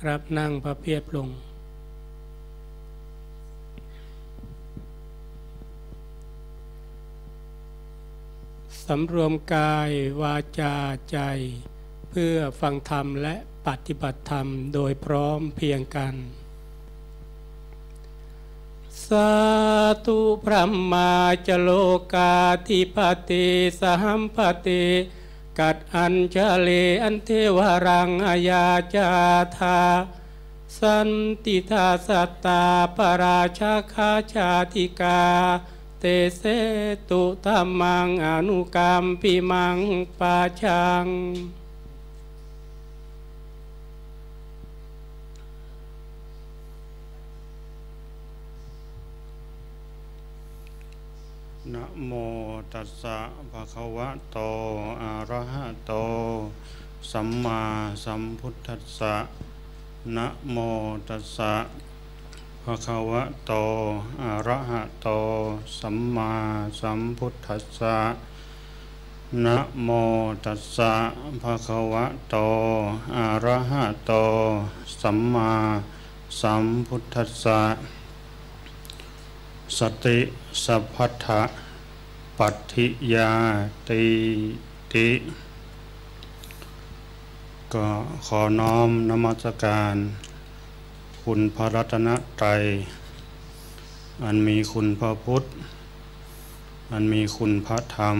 ครับนั่งพระเพียบลง สำรวมกายวาจาใจ เพื่อฟังธรรมและปฏิบัติธรรมโดยพร้อมเพียงกัน สาธุพระมาจโลกาธิปติสหัมปติ กัดอัญชเลอันเทวรังอายาจาธาสันติทาสัตตาปราชาคาชาติกา เตเสตุธรรมังอนุกรรมปิมังปาชัง นะโมตัสสะภะคะวะโต อะระหะโต สัมมาสัมพุทธัสสะนะโมตัสสะภะคะวะโต อะระหะโต สัมมาสัมพุทธัสสะนะโมตัสสะภะคะวะโต อะระหะโต สัมมาสัมพุทธัสสะสติสัพพัทธะ ปฏิยาติติก็ขอน้อมนมัสการ คุณพระรัตนตรัยอันมีคุณพระพุทธ อันมีคุณพระธรรม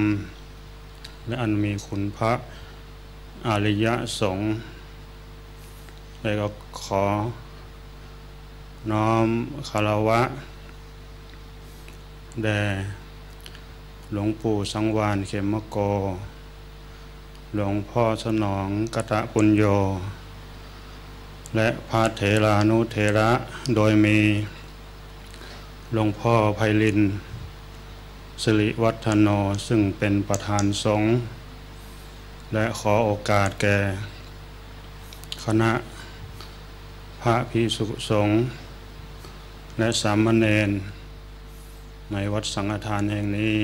และอันมีคุณพระอริยสงฆ์แล้วก็ขอ น้อมคารวะ แด่ หลวงปู่สังวานเขมโก หลวงพ่อสนองกตะปุญโย และพระเถรานุเถระโดยมีหลวงพ่อไพลินสิริวัฒโนซึ่งเป็นประธานสงฆ์และขอโอกาสแก่คณะพระภิกษุสงฆ์และสามเณรในวัดสังฆทานแห่งนี้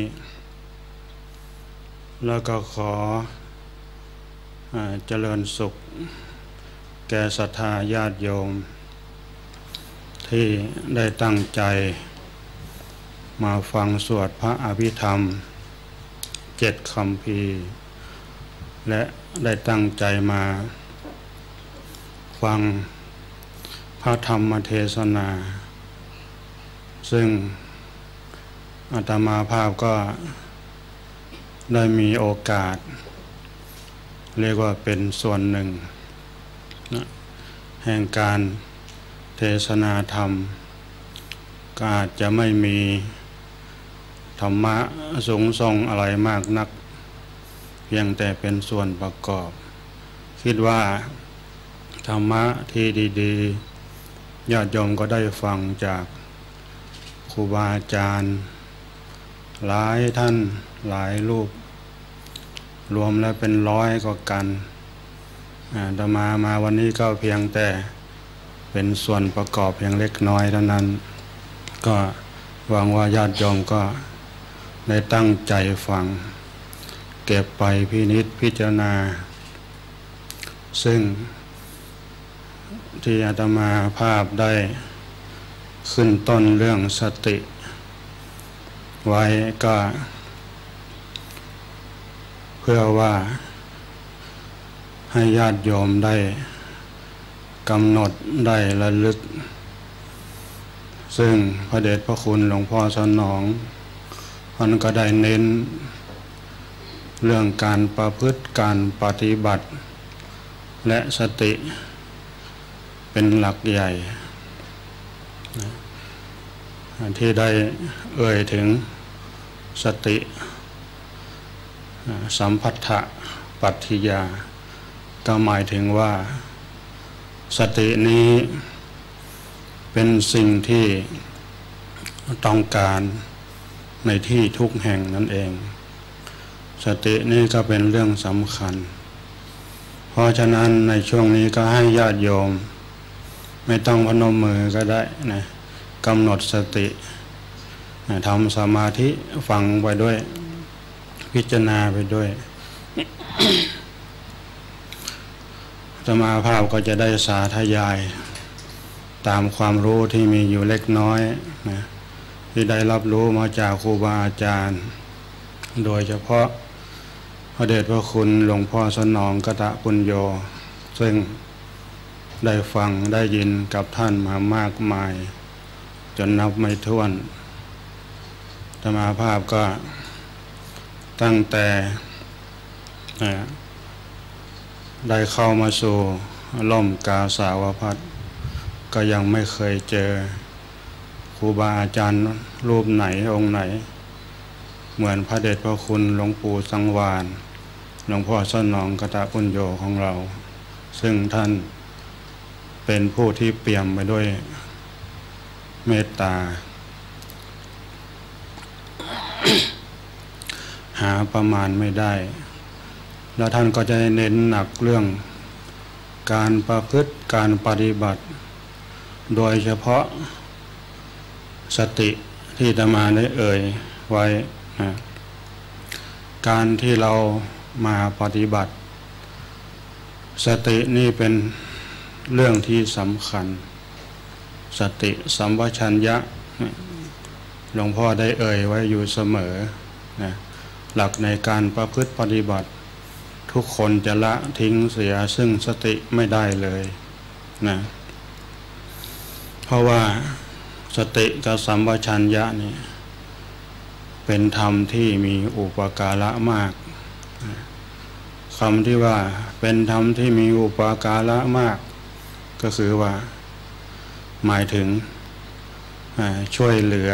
แล้วก็ขออเจริญสุข แก่ศรัทธาญาติโยม ที่ได้ตั้งใจ มาฟังสวดพระอภิธรรมเจ็ดคำพีและได้ตั้งใจมาฟังพระธรรมเทศนา ซึ่งอาตมาภาพก็ ได้มีโอกาส เรียกว่าเป็นส่วนหนึ่งนะแห่งการเทศนาธรรม ก็อาจจะไม่มีธรรมะสูงส่งอะไรมากนัก เพียงแต่เป็นส่วนประกอบ คิดว่าธรรมะที่ดีๆญาติโยมก็ได้ฟังจากครูบาอาจารย์ หลายท่าน หลายรูป รวมแล้วเป็นร้อยกว่ากันอาตมามาวันนี้ก็เพียงแต่เป็นส่วนประกอบเพียงเล็กน้อยเท่านั้น ก็หวังว่าญาติโยมก็ได้ตั้งใจฟัง เก็บไปพินิษพิจารณา ซึ่งที่อาตมาภาพได้ขึ้นต้นเรื่องสติ ไว้ก็ เพื่อว่า ให้ญาติโยมได้กำหนดได้ระลึก ซึ่งพระเดชพระคุณหลวงพ่อสนองท่านก็ได้เน้น เรื่องการประพฤติการปฏิบัติ และสติเป็นหลักใหญ่ ที่ได้เอ่ยถึงสติ สัมพัทธะปัตติยา ก็หมายถึงว่า สตินี้เป็นสิ่งที่ต้องการในที่ทุกแห่งนั่นเอง สตินี้ก็เป็นเรื่องสำคัญ เพราะฉะนั้นในช่วงนี้ก็ให้ญาติโยม ไม่ต้องพนมมือก็ได้นะกำหนดสติทำสมาธิฟังไปด้วย พิจารณาไปด้วยสมาภาพก็จะได้สาธยาย ตามความรู้ที่มีอยู่เล็กน้อยนะที่ได้รับรู้มาจากครูบาอาจารย์ โดยเฉพาะพระเดชพระคุณหลวงพ่อสนองกตะปุญโย ซึ่งได้ฟังได้ยินกับท่านมามากมาย จนนับไม่ถ้วนธรรมาภาพก็ ตั้งแต่ได้เข้ามาสู่ล่มกาสาวพัดก็ยังไม่เคยเจอครูบาอาจารย์รูปไหนองค์ไหน เหมือนพระเดชพระคุณหลวงปู่สังวานหลวงพ่อสนองกตะปุญโยของเรา ซึ่งท่านเป็นผู้ที่เปี่ยมไปด้วยเมตตาาประมาณไม่ได้ แล้วท่านก็จะเน้นหนักเรื่อง การประพฤติการปฏิบัติ โดยเฉพาะสติที่จะมาได้เอ่ยไว้นะการที่เรามาปฏิบัติ สตินี่เป็นเรื่องที่สำคัญ สติสัมปชัญญะหลวงพ่อได้เอ่ยไว้อยู่เสมอนะ หลักในการประพฤติปฏิบัติ ทุกคนจะละทิ้งเสียซึ่งสติไม่ได้เลยนะเพราะว่าสติกับสัมปชัญญะนี่เป็นธรรมที่มีอุปการะมากคำที่ว่าเป็นธรรมที่มีอุปการะมาก ก็คือว่า หมายถึงช่วยเหลือ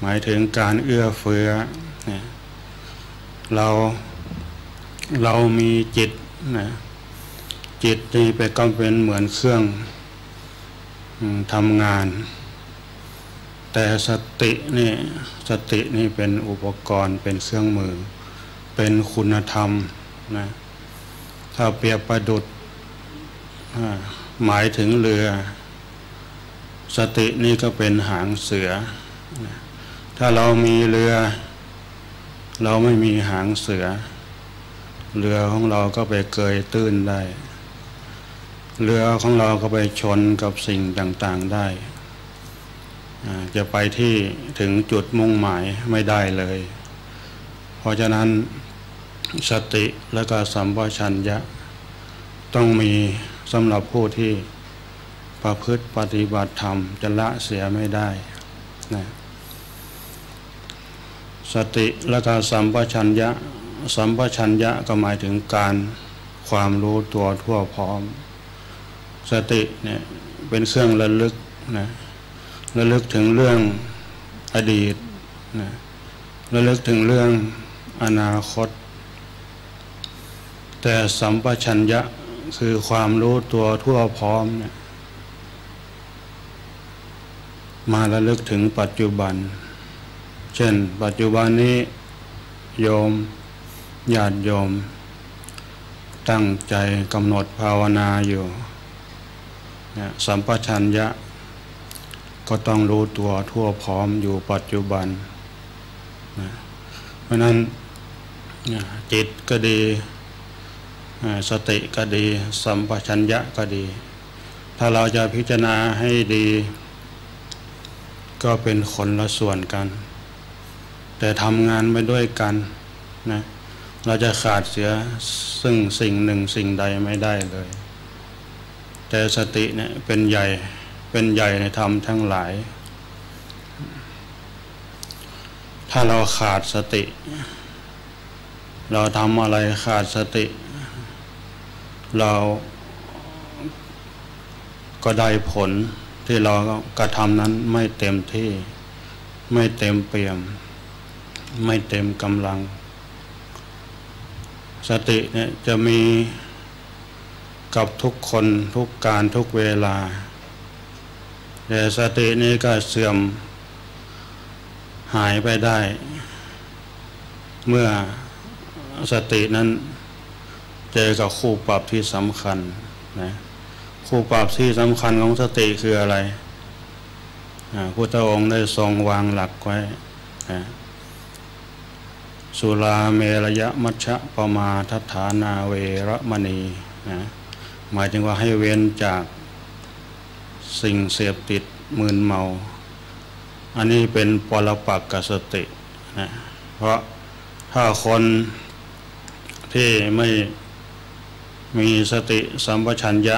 หมายถึงการเอื้อเฟื้อ เราเรามีจิตนะจิตนี่ไปก็เป็นเหมือนเครื่องทำงาน แต่สตินี่สตินี่เป็นอุปกรณ์เป็นเครื่องมือ เป็นคุณธรรมนะถ้าเปรียบประดุดหมายถึงเรือ สตินี่ก็เป็นหางเสือ ถ้าเรามีเรือ เราไม่มีหางเสือ เรือของเราก็ไปเกยตื้นได้ เรือของเราก็ไปชนกับสิ่งต่างๆได้ จะไปที่ถึงจุดมุ่งหมายไม่ได้เลย เพราะฉะนั้นสติและก็สัมปชัญญะ ต้องมีสำหรับผู้ที่ประพฤติปฏิบัติธรรมจะละเสียไม่ได้นะ สติและก็สัมปชัญญะสัมปชัญญะก็หมายถึงการความรู้ตัวทั่วพร้อม สติเนี่ยเป็นเครื่องระลึกนะระลึกถึงเรื่องอดีตนะระลึกถึงเรื่องอนาคต แต่สัมปชัญญะคือความรู้ตัวทั่วพร้อมเนี่ยมาระลึกถึงปัจจุบัน เช่น ปัจจุบันนี้โยมญาติโยม ตั้งใจกำหนดภาวนาอยู่สัมปชัญญะ ก็ต้องรู้ตัวทั่วพร้อมอยู่ปัจจุบันนะเพราะนั้นจิตก็ดีสติก็ดี สัมปชัญญะก็ดี ถ้าเราจะพิจารณาให้ดี ก็เป็นคนละส่วนกัน แต่ทำงานไปด้วยกันนะเราจะขาดเสียซึ่งสิ่งหนึ่งสิ่งใดไม่ได้เลย แต่สติเนี่ยเป็นใหญ่เป็นใหญ่ในธรรมทั้งหลาย ถ้าเราขาดสติ เราทำอะไรขาดสติ เราก็ได้ผลที่เรากระทำนั้นไม่เต็มที่ไม่เต็มเปี่ยม ไม่เต็มกำลัง สติเนี่ยจะมีกับทุกคนทุกการทุกเวลา แต่สตินี้ก็เสื่อมหายไปได้ เมื่อสตินั้นเจอกับคู่ปรับที่สำคัญนะคู่ปรับที่สำคัญของสติคืออะไรพุทธองค์ได้ทรงวางหลักไว้นะ สุราเมรยะมัชฌะปมาทัฐานาเวรมณีนะหมายถึงว่าให้เว้นจากสิ่งเสพติดมืนเมา อันนี้เป็นปรปักกสตินะเพราะถ้าคนที่ไม่มีสติสัมปชัญญะ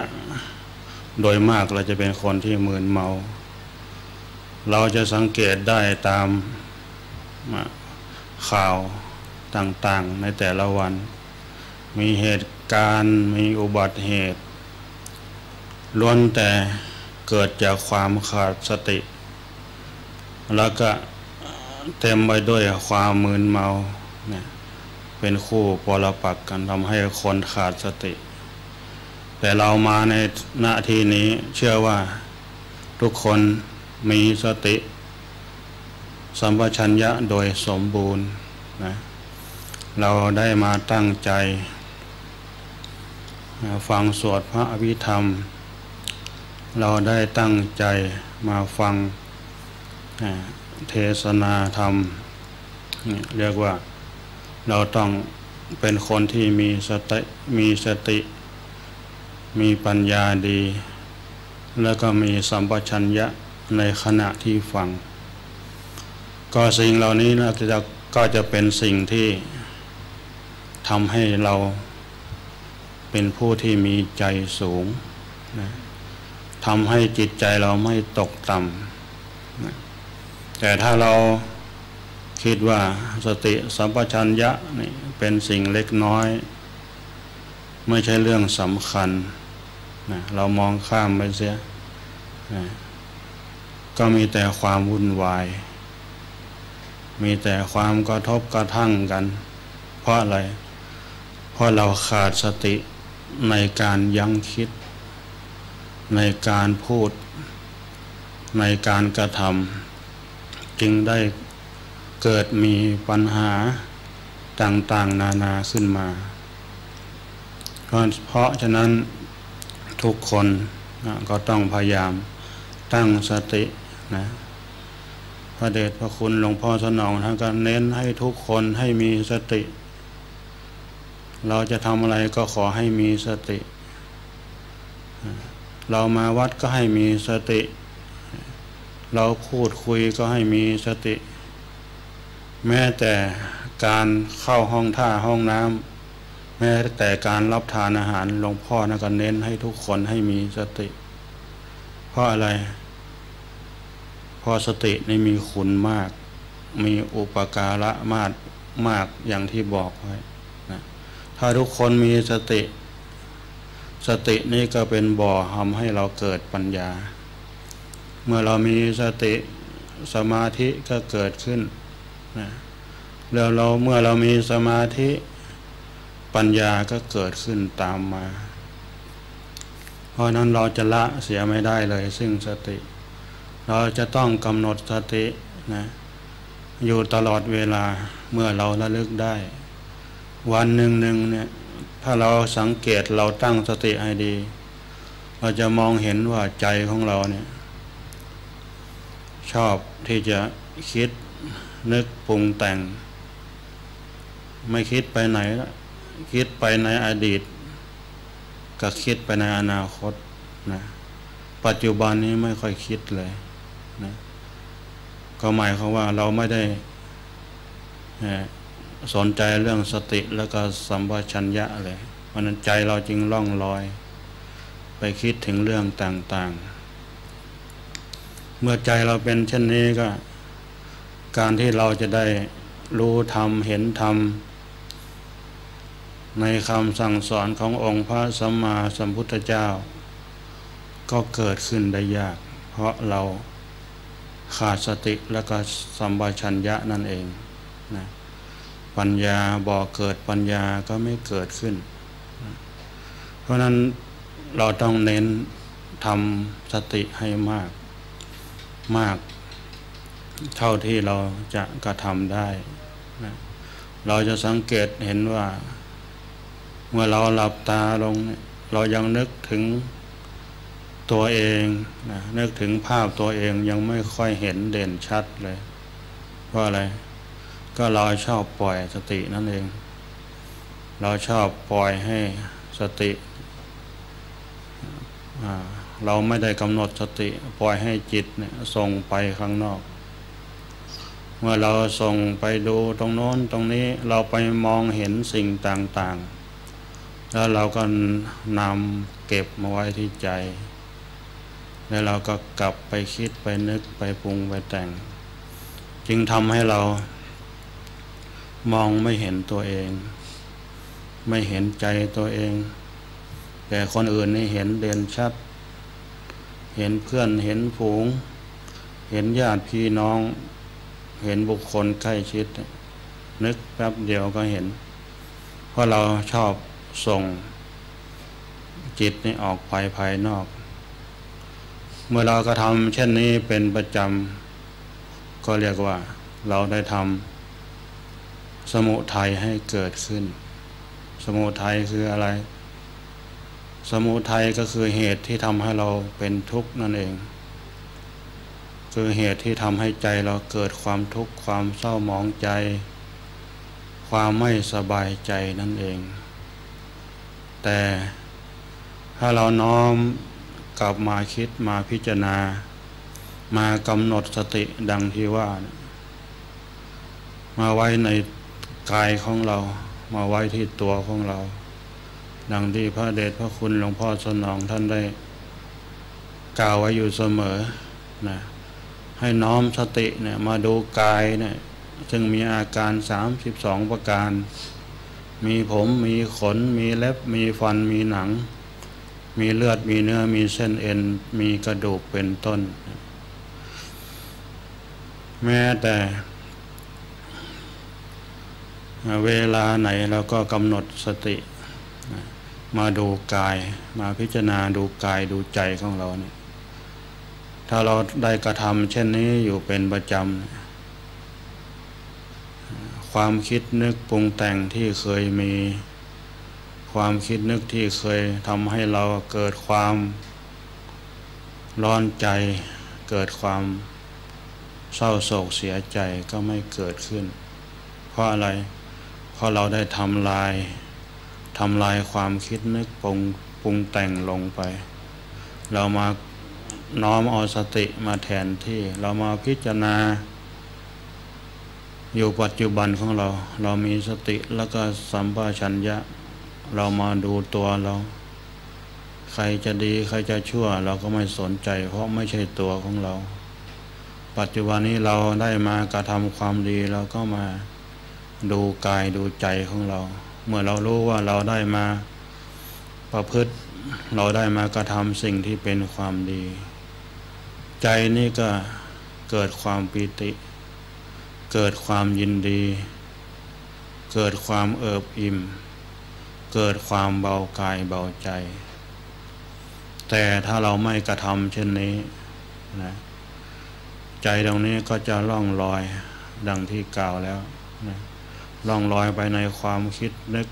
โดยมากเราจะเป็นคนที่มืนเมา เราจะสังเกตได้ตามข่าว ต่างๆ ในแต่ละวัน มีเหตุการณ์มีอุบัติเหตุล้วนแต่เกิดจากความขาดสติ แล้วก็เต็มไปด้วยความมืนเมาเนี่ยเป็นคู่ปรปักกันทำให้คนขาดสติ แต่เรามาในหน้าที่นี้เชื่อว่าทุกคนมีสติ สัมปชัญญะโดยสมบูรณ์นะ เราได้มาตั้งใจ ฟังสวดพระอภิธรรม เราได้ตั้งใจมาฟังเทศนาธรรม เรียกว่าเราต้องเป็นคนที่มีสติมีสติ มีปัญญาดี แล้วก็มีสัมปชัญญะในขณะที่ฟัง ก็สิ่งเหล่านี้นะจะก็จะเป็นสิ่งที่ ทำให้เราเป็นผู้ที่มีใจสูงนะทำให้จิตใจเราไม่ตกต่ำนะแต่ถ้าเราคิดว่าสติสัมปชัญญะนี่เป็นสิ่งเล็กน้อย ไม่ใช่เรื่องสำคัญนะเรามองข้ามไปเสียนะก็มีแต่ความวุ่นวาย มีแต่ความกระทบกระทั่งกัน เพราะอะไร เพราะเราขาดสติในการยั้งคิด ในการพูด ในการกระทำจึงได้เกิดมีปัญหาต่างๆ นานาขึ้นมาเพราะฉะนั้นทุกคนนะก็ต้องพยายามตั้งสตินะพระเดชพระคุณหลวงพ่อสนองท่านก็เน้นให้ทุกคนให้มีสติ เราจะทำอะไรก็ขอให้มีสติ เรามาวัดก็ให้มีสติ เราพูดคุยก็ให้มีสติ แม้แต่การเข้าห้องท่าห้องน้ำแม้แต่การรับทานอาหารหลวงพ่อนะก็เน้นให้ทุกคนให้มีสติ เพราะอะไร เพราะสตินี่มีคุณมาก มีอุปการะมากมากอย่างที่บอกไว้ ถ้าทุกคนมีสติ สตินี่ก็เป็นบ่อทำให้เราเกิดปัญญา เมื่อเรามีสติสมาธิก็เกิดขึ้นนะแล้วเราเมื่อเรามีสมาธิปัญญาก็เกิดขึ้นตามมา เพราะนั้นเราจะละเสียไม่ได้เลยซึ่งสติ เราจะต้องกำหนดสตินะอยู่ตลอดเวลาเมื่อเราระลึกได้ วันหนึ่งหนึ่งเนี่ยถ้าเราสังเกตเราตั้งสติให้ดี เราจะมองเห็นว่าใจของเราเนี่ยชอบที่จะคิดนึกปรุงแต่ง ไม่คิดไปไหนละคิดไปในอดีต ก็คิดไปในอนาคตนะปัจจุบันนี้ไม่ค่อยคิดเลยนะก็หมายความว่าเราไม่ได้ สนใจเรื่องสติแล้วก็สัมปชัญญะเลยเพราะนั้นใจเราจึงล่องลอย ไปคิดถึงเรื่องต่างๆ เมื่อใจเราเป็นเช่นนี้ก็ การที่เราจะได้รู้ธรรมเห็นธรรม ในคำสั่งสอนขององค์พระสัมมาสัมพุทธเจ้า ก็เกิดขึ้นได้ยาก เพราะเราขาดสติและก็สัมปชัญญะนั่นเองนะ ปัญญาบอกเกิดปัญญาก็ไม่เกิดขึ้น เพราะนั้นเราต้องเน้นทำสติให้มากมาก เท่าที่เราจะกระทำได้นะเราจะสังเกตเห็นว่า เมื่อเราหลับตาลง เรายังนึกถึงตัวเองนะนึกถึงภาพตัวเองยังไม่ค่อยเห็นเด่นชัดเลย เพราะอะไร ก็เราชอบปล่อยสตินั่นเอง เราชอบปล่อยให้สติเราไม่ได้กำหนดสติปล่อยให้จิตเนี่ยส่งไปข้างนอก เมื่อเราส่งไปดูตรงโน้นตรงนี้เราไปมองเห็นสิ่งต่างๆ แล้วเราก็นำเก็บมาไว้ที่ใจ แล้วเราก็กลับไปคิดไปนึกไปปรุงไปแต่ง จึงทำให้เรา มองไม่เห็นตัวเอง ไม่เห็นใจตัวเอง แต่คนอื่นนี่เห็นเด่นชัด เห็นเพื่อนเห็นฝูง เห็นญาติพี่น้อง เห็นบุคคลใกล้ชิด นึกแป๊บเดียวก็เห็น เพราะเราชอบส่ง จิตนี่ออกภายภายนอก เมื่อเราก็ทำเช่นนี้เป็นประจำก็เรียกว่าเราได้ทำ สมุทัยให้เกิดขึ้น สมุทัยคืออะไร สมุทัยก็คือเหตุที่ทำให้เราเป็นทุกข์นั่นเอง คือเหตุที่ทำให้ใจเราเกิดความทุกข์ความเศร้าหมองใจ ความไม่สบายใจนั่นเอง แต่ถ้าเราน้อมกลับมาคิดมาพิจารณามากำหนดสติดังที่ว่า มาไว้ใน กายของเรามาไว้ที่ตัวของเรา ดังที่พระเดชพระคุณหลวงพ่อสนองท่านได้ กล่าวไว้อยู่เสมอนะให้น้อมสติเนี่ยมาดูกายเนี่ยจึงมีอาการสามสิบสองประการ มีผมมีขน มีเล็บ มีฟันมีหนัง มีเลือดมีเนื้อมีเส้นเอ็น มีกระดูกเป็นต้น แม้แต่ เวลาไหนเราก็กำหนดสติ มาดูกาย มาพิจารณาดูกายดูใจของเราเนี่ยถ้าเราได้กระทำเช่นนี้อยู่เป็นประจำความคิดนึกปรุงแต่งที่เคยมี ความคิดนึกที่เคยทำให้เราเกิดความร้อนใจ เกิดความเศร้าโศกเสียใจก็ไม่เกิดขึ้น เพราะอะไร เพราะเราได้ทำลายทำลายความคิดนึกปรุงปรุงแต่งลงไป เรามาน้อมเอาสติมาแทนที่เรามาพิจารณา อยู่ปัจจุบันของเรา เรามีสติแล้วก็สัมปชัญญะ เรามาดูตัวเรา ใครจะดีใครจะชั่ว เราก็ไม่สนใจ เพราะไม่ใช่ตัวของเรา ปัจจุบันนี้เราได้มากระทำความดีเราก็มา ดูกายดูใจของเรา เมื่อเรารู้ว่าเราได้มาประพฤติ เราได้มากระทำสิ่งที่เป็นความดี ใจนี่ก็เกิดความปีติ เกิดความยินดี เกิดความเอิบอิ่ม เกิดความเบากายเบาใจ แต่ถ้าเราไม่กระทำเช่นนี้นะใจตรงนี้ก็จะล่องลอยดังที่กล่าวแล้วนะ ล่องลอยไปในความคิดนึก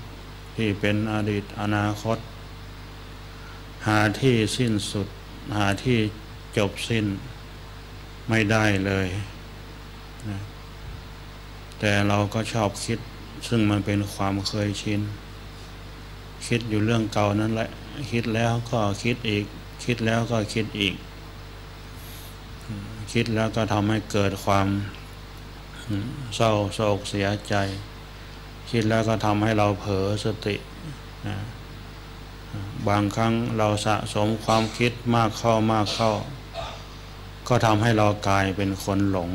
ที่เป็นอดีตอนาคต หาที่สิ้นสุด หาที่จบสิ้นไม่ได้เลยนะแต่เราก็ชอบคิดซึ่งมันเป็นความเคยชิน คิดอยู่เรื่องเก่านั้นแหละ คิดแล้วก็คิดอีก คิดแล้วก็คิดอีก คิดแล้วก็ทำให้เกิดความเศร้าโศกเสียใจ คิดแล้วก็ทำให้เราเผลอสตินะบางครั้งเราสะสมความคิดมากเข้ามากเข้า ก็ทำให้เรากลายเป็นคนหลง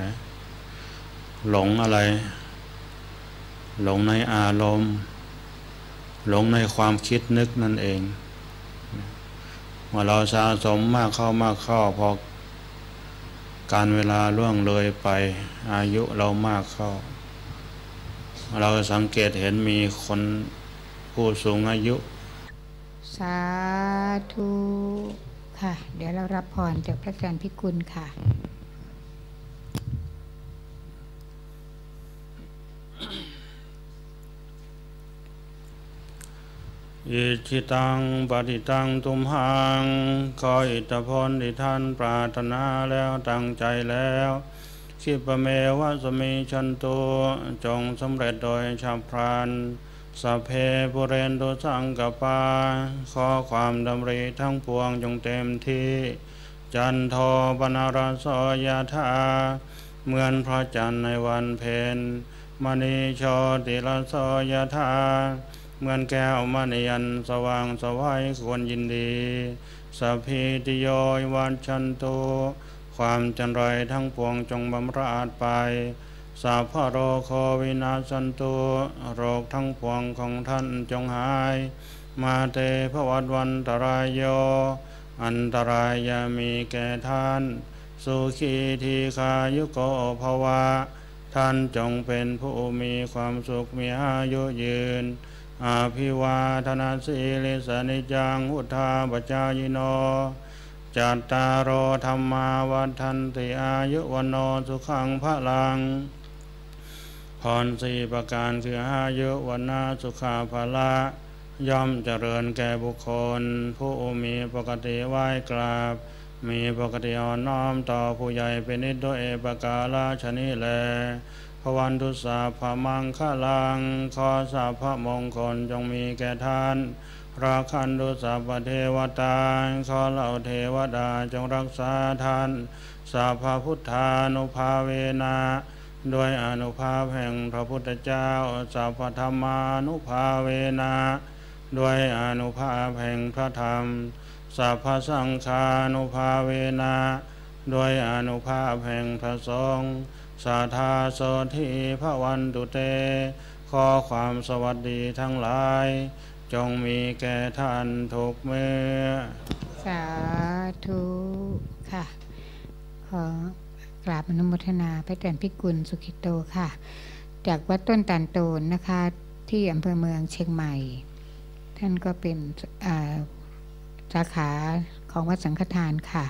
นะหลงอะไร หลงในอารมณ์ หลงในความคิดนึกนั่นเองเมื่อเราสะสมมากเข้ามากเข้าพอการเวลาล่วงเลยไปอายุเรามากเข้า เราสังเกตเห็นมีคนผู้สูงอายุ สาธุค่ะ เดี๋ยวเรารับพรจากพระอาจารย์พิกุลค่ะอิจิตังปฏิตังตุมหังขออิทธพลที่ท่านปรารถนาแล้วตั้งใจแล้ว คิปเมวะสมีชันโตจงสำเร็จโดยชาพรานสเพปุเรนตุสังกปาขอความดำริทั้งปวงจงเต็มที่ จันโทปนารสยธาเหมือนพระจันทร์ในวันเพ็ญมณีโชติลสยธาเหมือนแก้วมณีอันสว่างสวัยควรยินดีสัพพิติโยวันชันโต ความจันไรทั้งปวงจงบำราดไปสัพพะโรโควินาสันตุโรคทั้งปวงของท่านจงหาย มาเตภวัตวันตรายโย อันตรายยามีแก่ท่าน สุขีทีคายุโกภวะ ท่านจงเป็นผู้มีความสุขมีอายุยืน อาภิวาธนาสีลิสนิจังอุทาปจายโน จัตตารโอธรรมาวัฏันติอายุวันโนสุขังพระลังพรสี่ประการคืออายุวันนาสุขาภาละย่อมเจริญแก่บุคคล ผู้มีปกติไหว้กราบ มีปกติอ่อนน้อมต่อผู้ใหญ่เป็นนิดด้วยเอปกาลาชนิแลพวันทุสาพมังคลัง ขอสาพระมงคลจงมีแก่ท่าน ราคันดุสัพเทวตาขอเหล่าเทวดาจงรักษาท่านสาพพุทธานุภาเวนะด้วยอนุภาพแห่งพระพุทธเจ้าสัพพธรรมานุภาเวนะด้วยอนุภาพแห่งพระธรรมสัพพสังฆานุภาเวนะด้วยอนุภาพแห่งพระสงฆ์สาธาโสทีพระวันตุเต ขอความสวัสดีทั้งหลาย จงมีแก่ท่านทุกเมื่อ สาธุค่ะ ขอกราบอนุโมทนาพระอาจารพิกุลสุขิโตค่ะ จากวัดต้นตันโตนนะคะ ที่อำเภอเมืองเชียงใหม่ ท่านก็เป็นสาขาของวัดสังฆทานค่ะ